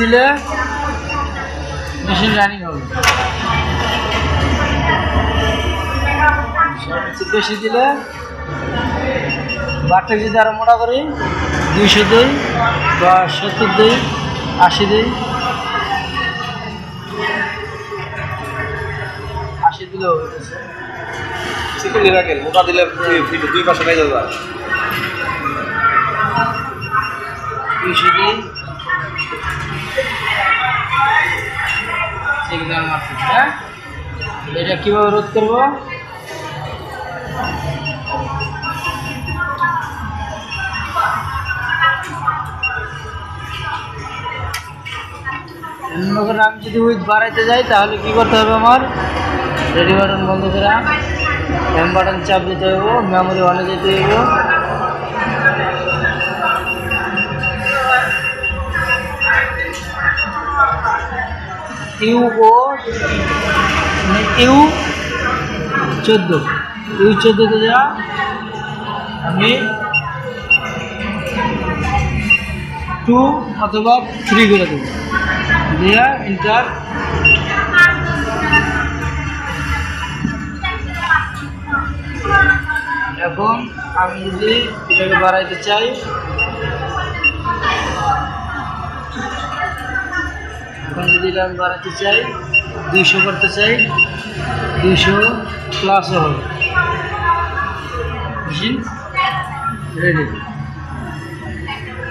দিলে machine running হবে। বেশি দিলে বারটা যদি আরও মোটা করি দুইশো দুই বা সত্তর দুই আশি দুই। আশি দিলেও রাখেন মোটা দিলে দুই- পাশে নিয়ে যাবে দুইশো দুই। হ্যাঁ? এটা কীভাবে রোধ করব? মনে করেন আমি যদি উইথ বাড়াইতে যাই, তাহলে কি করতে হবে আমার? রেডি বাটন বন্ধ করে এম বাটন চাপ দিতে হবে মেমোরি অনে যেতে হবে। ইউ ও মানে ইউ চোদ্দ। ইউ চোদ্দোতে যা, আমি টু অথবা থ্রি করে দেবো। দিয়া ইন্টার এখন আমি যদি এটাকে বাড়াইতে চাই এখন যদি আমি বাড়াতে চাই দুইশো করতে চাই দুইশো প্লাসও হবে। রেডি